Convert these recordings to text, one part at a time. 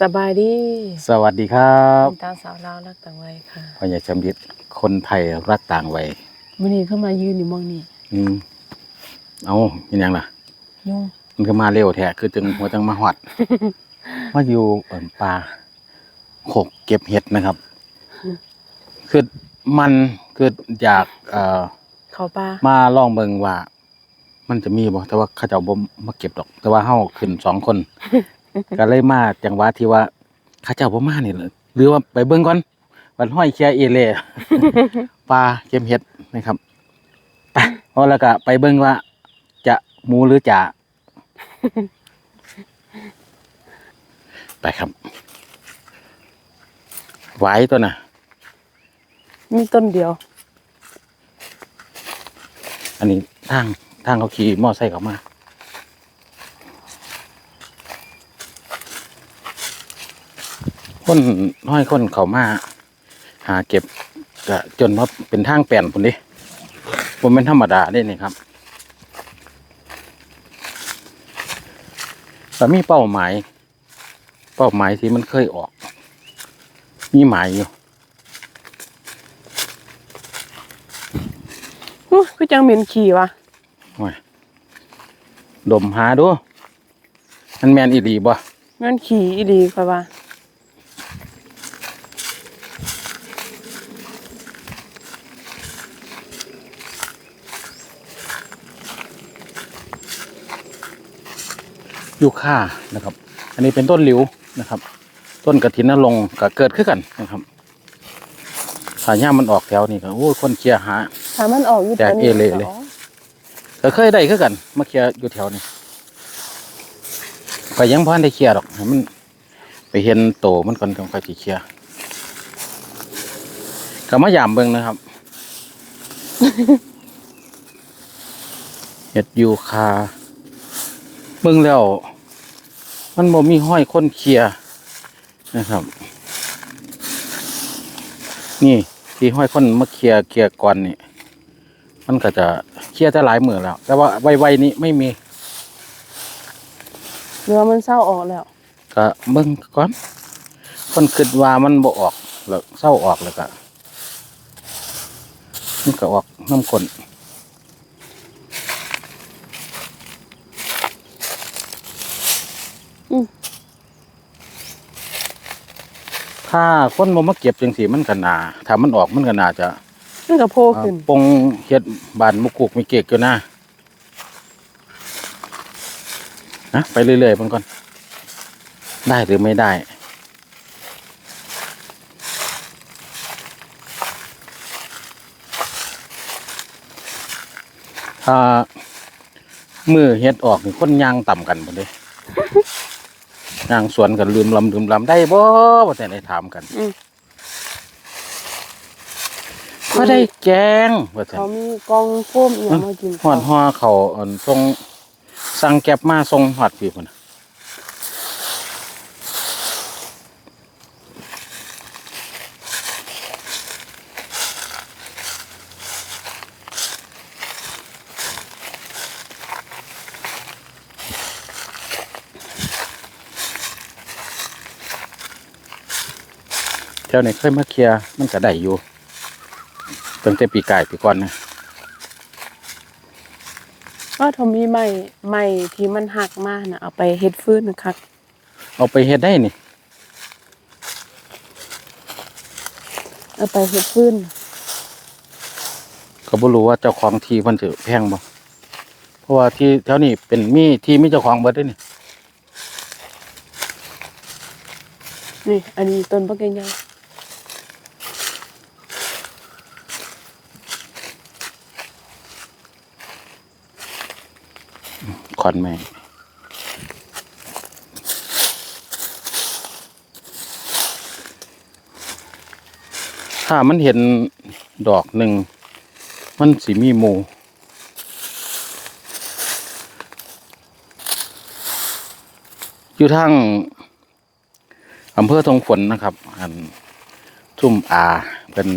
สบายดีสวัสดีครับตาสาวลาวรักต่างวัยค่ะพ่อใหญ่ชำดิตคนไทยรักต่างวัยวันนี้เข้ามายืนอยู่หมองนี่อืมเอาเป็นยังล่ะยุ่งมันก็มาเร็วแท้คือจึงหัวจังมาหอดมาอยู่เอิ่มป่าหกเก็บเห็ดนะครับ คือมันคืออยากเอ่อเขาปลามาลองเบิ่งว่า มันจะมีบ่แต่ว่าเขาเจ้าบ่มาเก็บดอก แต่ว่าเฮาขึ้นสองคน ก็เลยมาจังหวะที่ว่าเขาเจ้าบ่มานี่แหละหรือว่าไปเบิ่งก่อนวันห้อยเคียเอเล่ปลาเก็บเห็ดนะครับไปพอแล้วก็ไปเบิ่งว่า จะหมูหรือจะไปครับไหวตัวน่ะมีต้นเดียว อันนี้ทางทางเขาขี่มอไซค์เขามา คนน้อยคนเขามา หาเก็บก็จนว่าเป็นทางแปลนพุ่นดิผมเป็นธรรมดาได้นี่ครับแต่มีเป้าหมาย เป้าหมายที่มันเคยออก มีหมายอยู่อู้คือจังเหม็นขี่วะโอ้ยดมหาดูมันแมนอีหลีบ่แมันขี่อีดีกว่าว่า ยูค่านะครับ อันนี้เป็นต้นหลิวนะครับ ต้นกระถินนรงค์ก็เกิดขึ้นกันนะครับถ้าย่ามมันออกแถวนี่ก็โอ้ยคนเคลียร์หาถ้ามันออกอยู่แตกเอเละเลยก็เคยได้ขึ้นกันมาเคลียร์อยู่แถวนี้ก็ยังพอนได้เคลียร์หรอกให้มันไปเห็นโตมันก่อนก็ค่อยสิเคลียร์ก็มายามเบิ่งนะครับเห็ดยูคา เบิ่งแล้ว มันบ่มีห้อยคนเคลียร์นะครับ นี่ที่ห้อยคนมาเคลียร์เคลียร์ก่อนนี่มันก็จะเคลียร์จะหลายมือแล้ว แต่ว่าไวๆนี้ไม่มีเรือมันเศร้าออกแล้วก็เบิ่งก่อนคนคิดว่ามันบ่ออกแล้วเศร้าออกแล้วก็มันก็ออกน้ำก้น ถ้าคนบ่มาเก็บจังสีมันก็น่าถ้ามันออกมันก็น่าจะมันก็โผล่ขึ้นปงเฮ็ดบานมุกกุกมีเกกอยู่นะนะไปเรื่อยๆมันก่อน ได้หรือไม่ได้ถ้ามือเฮ็ดออกนี่คนยางต่ำกันหมดเลย ยางสวนกันลืมลำลืมลำได้บ่ว่าแต่ได้ถามกันอืม ก็ได้แกงว่าแต่เขามีกองโฟมอหย่างมากินหอดห่อเขาอันทรงสั่งแก็บมาทรงหอดพี่คนน่ะ เจ้านี่เคยมาเคลียร์มันก็ได้อยู่ตั้งแต่ปีกายปีก่อนนะว่าทอมีไม้ไม้ที่มันหักมากนะเอาไปเฮ็ดฟืนนะครับเอาไปเฮ็ดได้นี่ เอาไปเฮ็ดฟืนก็บ่รู้ว่าเจ้าของที่มันถือแพงบ่เพราะว่าที่แถวนี้เป็นมีที่มีเจ้าของเบิดเด้นี่นี่ อันนี้ต้นบักใหญ่ อนแม่ถ้ามันเห็นดอกหนึ่ง มันสิมีมูอยู่ทางอำเภอทองฝนนะครับ อันทุ่มอาเพิ่น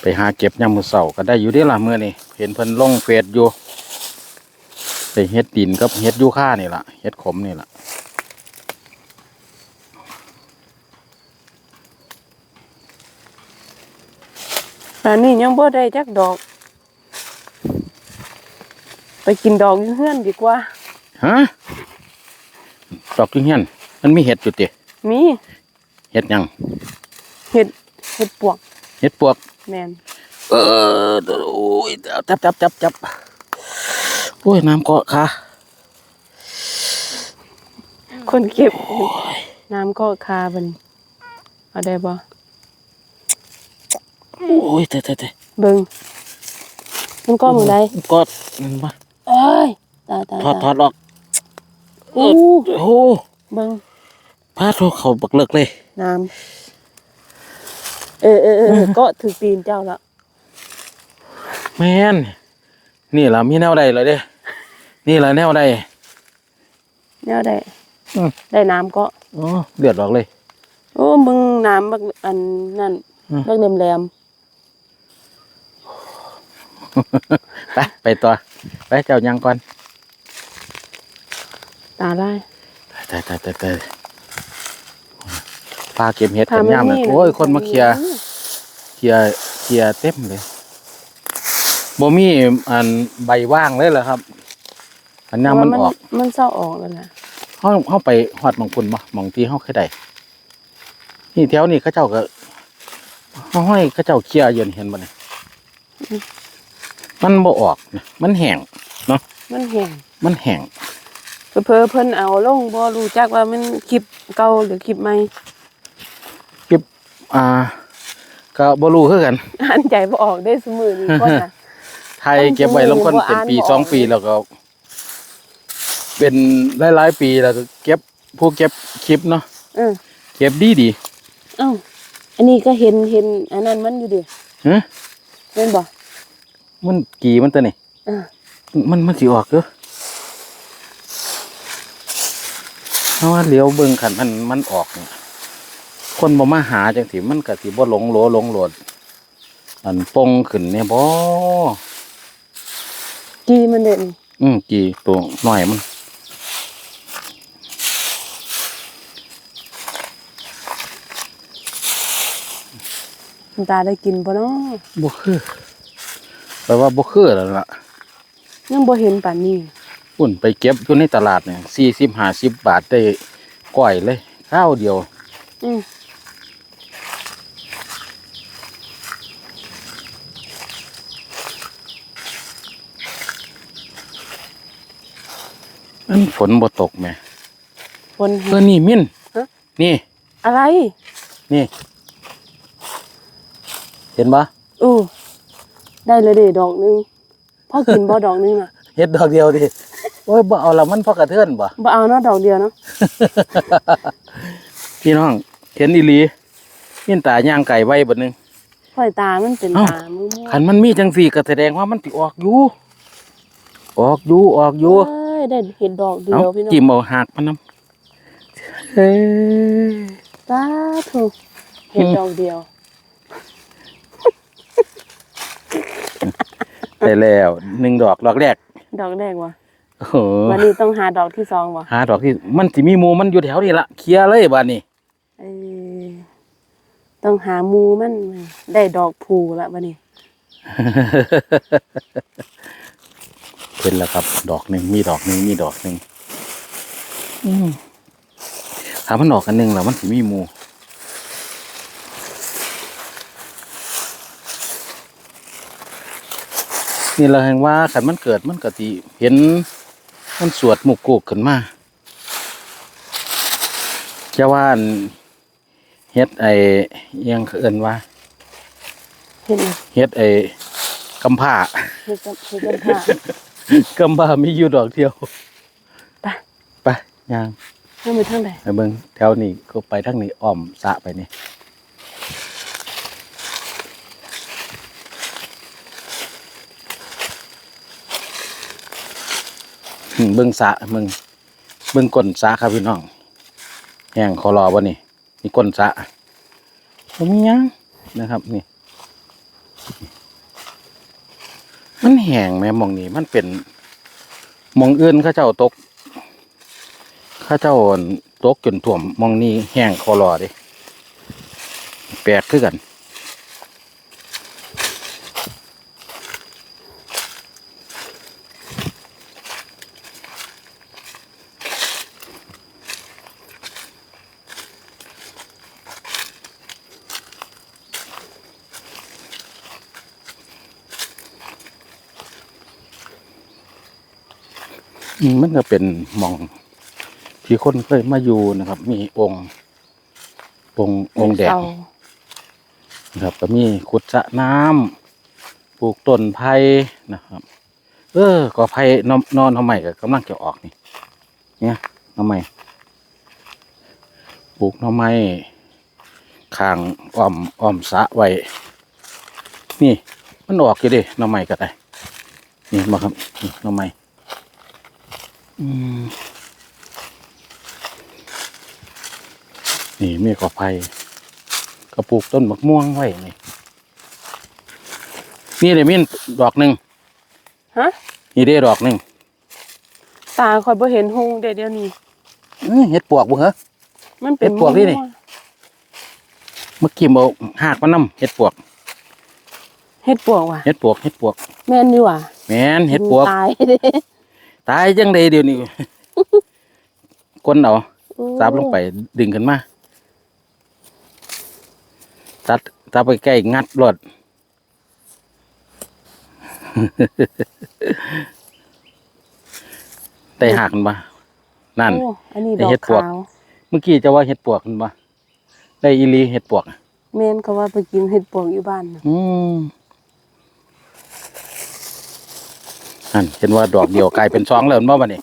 ไปหาเก็บยามมือเช้าก็ได้อยู่เด้ล่ะมื้อนี้เห็นเพิ่นลงเฟซอยู่ แต่เฮ็ดดินกับเฮ็ดยูค่านี่ล่ะเฮ็ดขมนี่ล่ะอันนี้ยังบ่ได้จักดอก ไปกินดอกอยู่เฮือนดีกว่าฮะดอกอยู่เฮือนมันมีเห็ดอยู่ติมีเห็ดยังเห็ดเห็ดปวกเห็ดปวกแม่นเออโอ้ยจับจับจับจับ อ้ยน้ำเกาะขาคนเก็บ น้ำก็คาบัดนเอาได้บ่โอ้ยเตะเตะเตะเบิ่งมันก็มือใดกอดนั่นปะเอ้ยตายตายถอดถอดออกอู้โอ้เบิ่งพาโทเขาบักเลิกเลย น้ำเออเออเออเออก็ถือตีนเจ้าละแม่นนี่ล่ะมีแนวใดเลยเด้ นี่ล่ะแนวใดแนวได้อืมได้น้ำก็ อ๋อเดือดออกเลย โอ้มึงน้ำบักอันนั่นอืม บักแหลมแหลมไปไปต่อไปเจ้ายังก่อนตาได้แต่แต่แต่แต่ปลาเก็บเห็ดกันย่ามนะโอ้ยคนมาเคลียร์ เคลียร์เคลียร์เต็มเลยบ่มีอันใบว่างเลยเหรอครับ อันย่ามมันออก มันเศร้าออกแล้วนะเฮาเฮาไปฮอดหมองคุณบ่หมองที่เฮาเคยได้นี่แถวนี้เขาเจ้าก็เฮาห้อยเขาเจ้าเคลียร์อยู่นี่เห็นบ่เนี่ยมันบ่ออกนะมันแห้งมันแห้งมันแห้งเพอๆเพิ่นเอาลงบ่รู้จักว่ามันคลิปเก่าหรือคลิปใหม่อ่าก็บ่รู้คือกันอ่านใจบ่ออกได้สมือนี้คนน่ะไทยเก็บไว้ลงคนเป็นปีสองปีแล้วก็ เป็นหลายๆปีแล้วก็เก็บผู้เก็บคลิปเนาะเออเก็บดีดีเอ้าอันนี้ก็เห็นเห็นอันนั้นมันอยู่ดิฮะแม่นบ่มันกี่มันตัวนี่เออมันมันสิออกเด้อเพราะว่าเลี้ยวเบิ่งขันมันมันออกเนี่ยคนบ่มาหาจังสิมันก็สิบ่หลงโหลหลงโหลดอันปงขึ้นเนี่ยบ่กีมันเด่นอืมกี่ตัวหน่อยมัน คุณตาได้กินบ่เนาะบ่คือแปลว่าบ่คือแล้วล่ะยังบ่เห็นป่านนี้อุ่นไปเก็บอยู่ในตลาดเนี่ยสี่สิบห้าสิบบาทได้ก้อยเลย ข้าวเดียว อืมมันฝนบ่ตกแหม่คนเอเห็อนนี่มิ้นฮะ นี่ อะไร นี่ เห็นปะอู้ได้เลยเด้ดอกหนึงพ่อกินบ่ดอกหนึงน่ะเฮ็ดดอกเดียวดิโอ้ยบ่เอาละมันพอกระเทือนบ่บ่เอาเนาะดอกเดียวเนาะพี่น้องเห็นอีหลีมิ้นตาย่างไก่ไว้บัดนึงค่อยตามันเป็นเอ้าตามือคันมันมีจังสี่ก็แสดงว่ามันสิออกอยู่ออกอยู่ออกอยู่เอ้ยได้เห็นดอกเดีเอายวพี่น้องจิ้มเอาหักมันนํเฮ้ยสาธุเห็นดอกเดียว ได้แล้วหนึ่งดอกดอกแรก ดอกแรกว่ะโอ้โหวันนี้ต้องหาดอกที่สองว่ะหาดอกที่มันสิมีหมูมันอยู่แถวนี้ละเคลียร์เลยบ้านนี้เออต้องหาหมูมันได้ดอกผูละวันนี้เป็นแล้วครับ ดอกหนึ่งมีดอกหนึ่งมีดอกหนึ่งอืมถ้ามันดอกกันหนึ่งแล้วมันสิมีหมู นี่เราแห่งว่าขันมันเกิดมันก็สิเห็นมันสวดหมุกกูกขึ้นมาจะว่าอันเฮ็ดไอ้อิหยังเขาเอิ้นว่าเห็นไหมเฮ็ดไอ้กำผ้าเห็นกับเห็นกับผ้ากำผ้ามีอยู่ดอกเดียวไปไปย่างเข้าไปทางใดไปเบิ่งแถวนี้ก็ไปทางนี้อ้อมสระไปนี่ เบิ่งสะเบิ่งเบิ่งก้นสะครับพี่น้องแห้งคอรอบ่นี่นี่ก้นสระบ่มียังนะครับนี่ มันแห้งแม่หมองนี้มันเป็นมองอื่นเขาเจ้าตกข้าเจ้าตกจนท่วมมองนี้แห้งคอรอเดิแปลกคือกัน มมันก็เป็นหมองที่คนเคยมาอยู่นะครับ มีองค์องค์องค์แดงเสานะครับ ก็มีขุดสระน้ำปลูกต้นไผ่นะครับ เออก็ไผ่นอนนอนทำไมก็กำลังจะออกนี่ เนี่ยทำไมปลูกหน่อไม้ข้างอ้อมอ้อมสระไว้นี่ มันออกอยู่เดิหน่อไม้ก็ได้นี่มาครับนี่หน่อไม้ อืมนี่มีกอไผ่ก็ปลูกต้นมะม่วงไว้นี่นี่เลยมินดอกหนึ่งฮะนี่ได้ดอกหนึ่งตาคอยบ่เห็นหงเดี๋ยวเดี๋ยวนี้อื้อเห็ดปวกบ่เหรอมันเป็นเห็ดปวกนี่นี่เมื่อกี้เอาหากมันน้ำเห็ดปวกเห็ดปวกว่ะเห็ดปวกเห็ดปวกแม่นอยู่ว่ะแม่นเห็ดปวกตายเด้ ตายจังใดเดี๋ยวนี้ ก้นเอาโอ้ซับลงไปดึงขึ้นมา ตัดตัดไปใกล้งัดรถได้หักมันปะนั่นโอ้อันนี้ไอ้ดอกเห็ดปวกขาวเมื่อกี้จะว่าเห็ดปวกมันปะได้อีหลีเห็ดปวกอะแม่นเขาว่าไปกินเห็ดปวกอยู่บ้านน่ะอืม นั่นเห็นว่าดอกเดียวกลายเป็นสองแล้วมั้งวันนี้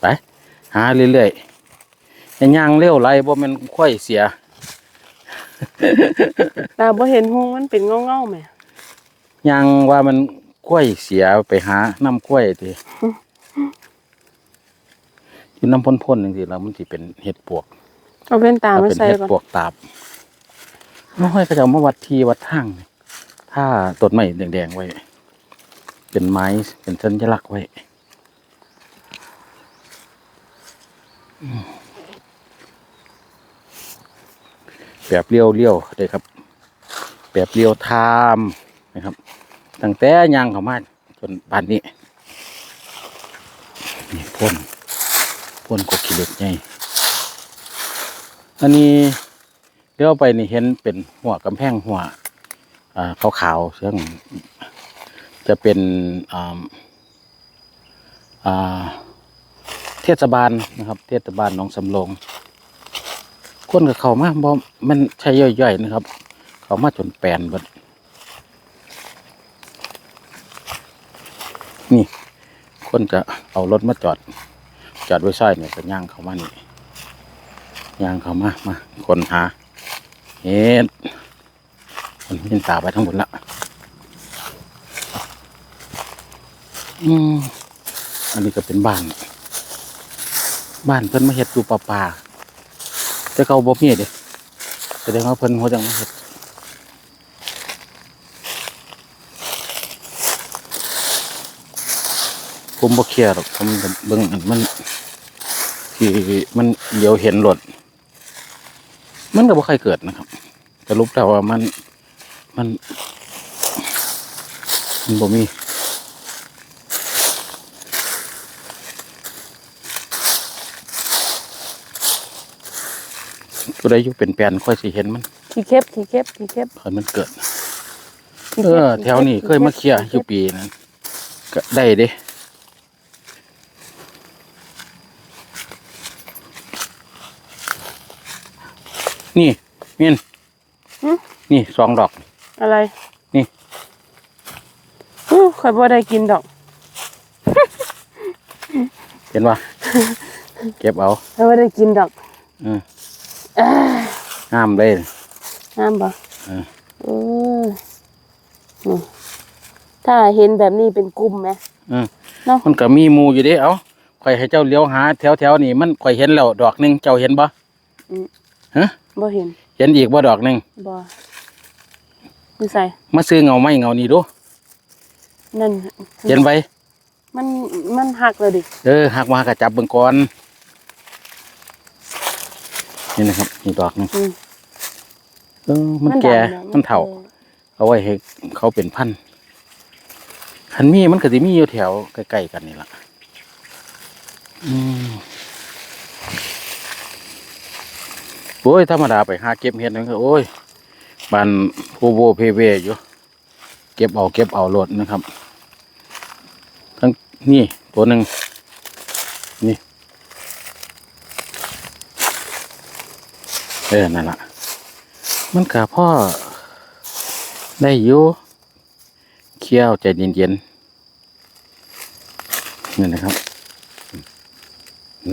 ไป หาเรื่อยๆอย่าย่างเร็วไรบ่แมันค่อยเสียตาบ่เห็นหงมันเป็นเงาๆแหมย่างว่ามันค่อยเสียไปหาน้ำค่อยทีอยู่น้ำพ่นๆจริงๆแล้วมันสิเป็นเห็ดปวกเอาเป็นตาถ้ามาเป็นใส่เห็ดก่อนปวกตาบน้อยก็จะเอามาวัดทีวัดทางนี่ ถ้าต้นไม้แดงๆไว้ เป็นไม้เป็นสัญลักษณ์ไว้แบบเลี้ยวเลี้ยวๆเลยครับ แบบเลี้ยวทามนะครับ ตั้งแต่ยางเขามาจนป่านนี้นี่พ่นพ่นกบขี้เหล็กไงอันนี้เลี้ยวไปนี่เห็นเป็นหัวกำแพงหัว อ่าขาวซึ่งจะเป็นเทศบาลนะครับ เทศบาลหนองสำโรงคนกับเขามาบ่มันใช่ย่อยๆนะครับ เขามาจนแปลนบัดนี่ คนจะเอารถมาจอด จอดไว้ซ้ายเนี่ยก็ย่างเขามานี่ย่างเขามามาคนหาเฮ็ด คนยินตาไปทั้งหมดละอืมอันนี้ก็เป็นบ้าน บ้านเพิ่นมาเฮ็ดอยู่ป่าป่าๆแต่เขาบ่มีเด้แสดงว่าเพิ่นเขาจังมาเฮ็ดผมบ่เคลียร์หรอกผมเบิ่งมันที่มันเดี๋ยวเห็นรถมันก็บ่เคยเกิดนะครับ แต่รูปแล้ว่ามัน มันมันบ่มีตัวใดอยู่เป็นแปลนค่อยสิเห็นมันขี้เข็บขี้เข็บขี้เข็บค่อยมันเกิดขี้เอข็บอแถวนี้เคยมาเคลียร์อยู่ปีนั้นก็ได้เด้นี่เมียนนี่สองดอก อะไรนี่ อู้ข่อยบ่ได้กินดอกเห็นปะ เก็บเอาข่อยบ่ได้กินดอกอืมเอ้ยห้ามเลยห้ามบ่เออเออนี่ถ้าเห็นแบบนี้เป็นกลุ่มไหม อืมเนาะ มันก็มีหมูอยู่เด้เอาข่อยให้เจ้าเลี้ยวหาแถวแถวๆนี่มันข่อยเห็นแล้วดอกหนึ่งเจ้าเห็นบ่ฮะบ่เห็นเห็นอีกบ่ดอกหนึ่งบ่ นี่ใส่มาซื้อเงาไม้เงานี่ดูนั่นเห็นไว้มันมันหักเลยดิเออหักมาก็จับเบิ่งก่อนนี่นะครับนี่ดอกหนึงอืมเออมันแก่ดำแล้วมันเฒ่าแก่เอาไว้ให้เขาเป็นพันธุ์คันมีมันก็สิมีอยู่แถวใกล้ๆกันนี่ล่ะอืมโอ้ยธรรมดาไปหาเก็บเห็ดนั่นก็โอ้ย บานโพโวเพเวอยู่ เก็บเอาเก็บเอาโลดนะครับ ทั้งนี่ตัวหนึ่งนี่ เออ นั่นละมันกะพ่อ ได้อยู่เคี้ยวใจเย็นๆนี่นะครับ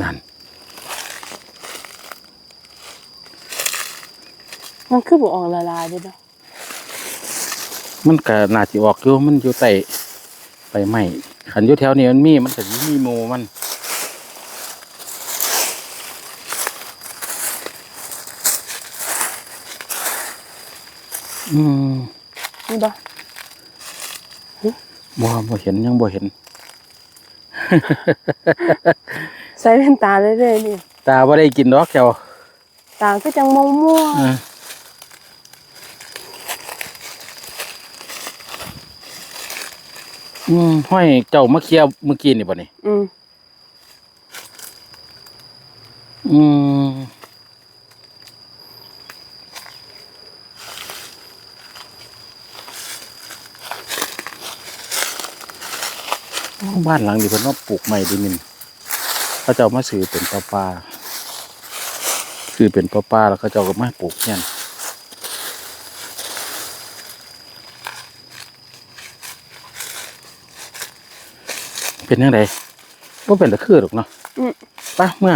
นั่น มันคือบ่ออกละลายเด้อเนาะมันก็น่าสิออกอยู่มันอยู่ใต้ใบไม้ขันอยู่แถวนี้มันมีมันก็สิมีหมูมันอืมนี่บ่บ่บ่เห็นยังบ่เห็น ใส่แว่นตาเรื่อยๆนี่ ตาบ่ได้กินดอกแก้วตาก็จังม่วงอ่ อืมห้อยเจ้ามาเคลียร์เมื่อกี้นี่บ่นี่ๆอืมอืมบ้านหลังนี้เพิ่นว่าปลูกใหม่ดีมินเขาเจ้ามาซื้อเป็นปลาปลาซื้อเป็นปลาปลาแล้วเขาเจ้าก็มาปลูกเนี่ย เป็นยังไงก็เป็นตะคือหรอกเนาะอืมไปเมื่อ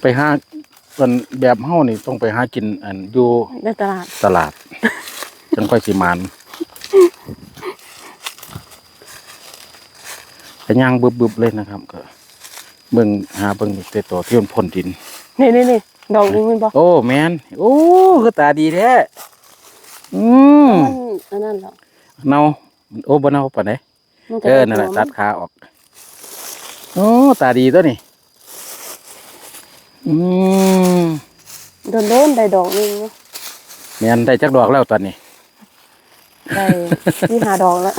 ไปหาส่วนแบบเฮานี่ต้องไปหากินอันอยู่ในตลาดตลาดจังค่อยสิมานก็ย่างบึบๆเลยนะครับ ก็เบิ่งหาเบิ่งแต่ตัวที่มันพ่นดิน นี่นี่นี่ดอกนี้มันบ่โอ้แมนโอ้คือตาดีแท้อืมมันอันนั้นเหรอเนาโอ้บ่เนาปานใด มันก็เออได้นั่นแหละตัวตัมัดขาออกโอ้ตาดีตัวนี่อืมโดนโดนได้ดอกหนึงเนาะแมนได้จักดอกแล้วตอนนี้ ได้ที่หาดอกแล้ว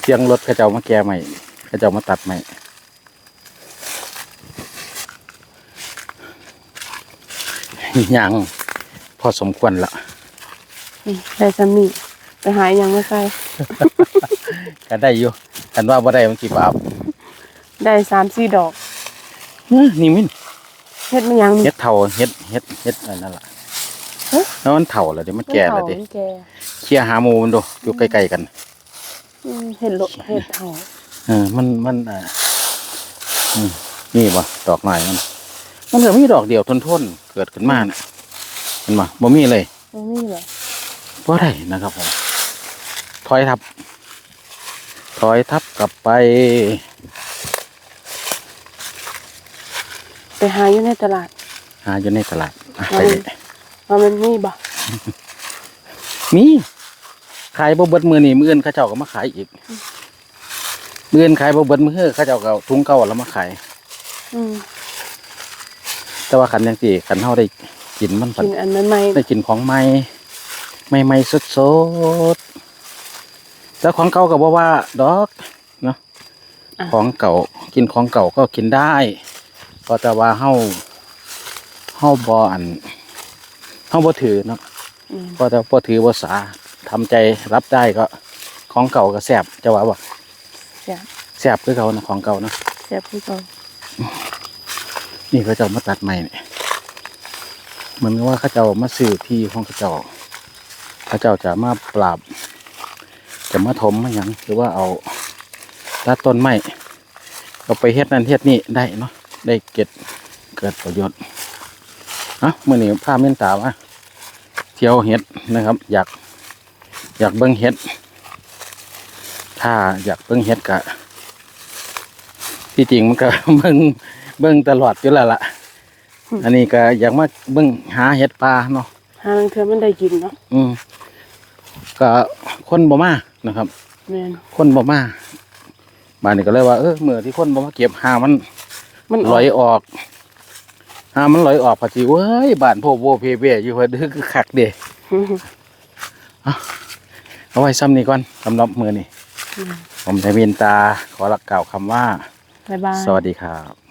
เสียงรถเขาเจ้ามาแก้ใหม่เขาเจ้ามาตัดใหม่ยังพอสมควรละนี่ได้ซำนี่ ไปหาอีหยังมาใส่ก็ได้อยู่กันว่าบ่ได้มันสิบาปได้3-4ดอกอื้อนี่มินเฮ็ดมันหยังนี่เฮ็ดเท่าเฮ็ดเฮ็ดเฮ็ดอันนั่นล่ะเอ๊ะแล้วมันเท่าแล้วเดี๋ยวมันแก่แล้วดิมันแก่เคลียร์หาหมูมันดูอยู่ใกล้ๆกัน อืมเห็ดโลเห็ดเฒ่าเออมันมันอ่าอืมนี่บ่ดอกหน่อยมันมันเหลือมีดอกเดียวทนทนๆเกิดขึ้นมาเนี่ยเห็นบ่บ่มีเลยบ่มีเหรอ บ่ได้นะครับผม ถอยทับ ถอยทับกลับไป ไปหาอยู่ในตลาด หาอยู่ในตลาดอะเอาไปเลยเลยว่ามันมีบ่มีขายบ่เบิดมือนี่มื้ออื่นเขาเจ้าก็มาขายอีกมื้ออื่นขายบ่เบิดมื้อเขาเจ้าก็เอาถุงเก่าแล้วมาขาย อืมแต่ว่าคันจังซี่คันเฮาได้กินมันผันกินอันใหม่ได้กินของใหม่ใหม่ๆสดๆ แต่ของเก่าก็บ่ว่าดอกเนาะของเก่ากินของเก่าก็กินได้ก็แต่ว่าเฮาเฮาบ่อันเฮาบ่ถือเนาะๆอืมก็แต่บ่ถือบ่สาทำใจรับได้ก็ ของเก่าก็แซ่บจะว่าบ่แซ่บแซ่บคือเก่านะของเก่านะแซ่บคือเก่านี่เขาเจ้ามาตัดใหม่เนี่ยเหมือนกับว่าเขาเจ้ามาซื้อที่ของเขาเจ้าเขาเจ้าจะมาปราบ จะมาถมมาหยังหรือว่าเอาตัดต้นไม้เอาไปเฮ็ดนั่นเฮ็ดนี่ได้เนาะได้เกิดเกิดประโยชน์อะมื่อนี้พาเม่นตามาเที่ยวเฮ็ดนะครับ อยากอยากเบิ่งเฮ็ด ถ้าอยากเบิ่งเฮ็ดกะที่จริงมันก็เบิ่งเบิ่งตลอดอยู่แล้วล่ะ อันนี้ก็อยากมาเบิ่งหาเห็ดปลาเนาะหาลังเทื่อมันได้กินเนาะอืมก็คนบ่มา นะครับ แม่นคนบ่มาบ้านนี้ก็เลยว่าเออเมื่อที่คนบ่มาเก็บหามันมันลอยออกหามันลอยออกพอดีเว้ยบ้านโพโวเพเบอยู่เพิ่นคือคักเด้อืมเอาไว้ซ้ำนี้ก่อนสำหรับมื้อนี้ผมไทมินตาขอรักกล่าวคำว่า บ๊ายบาย สวัสดีครับ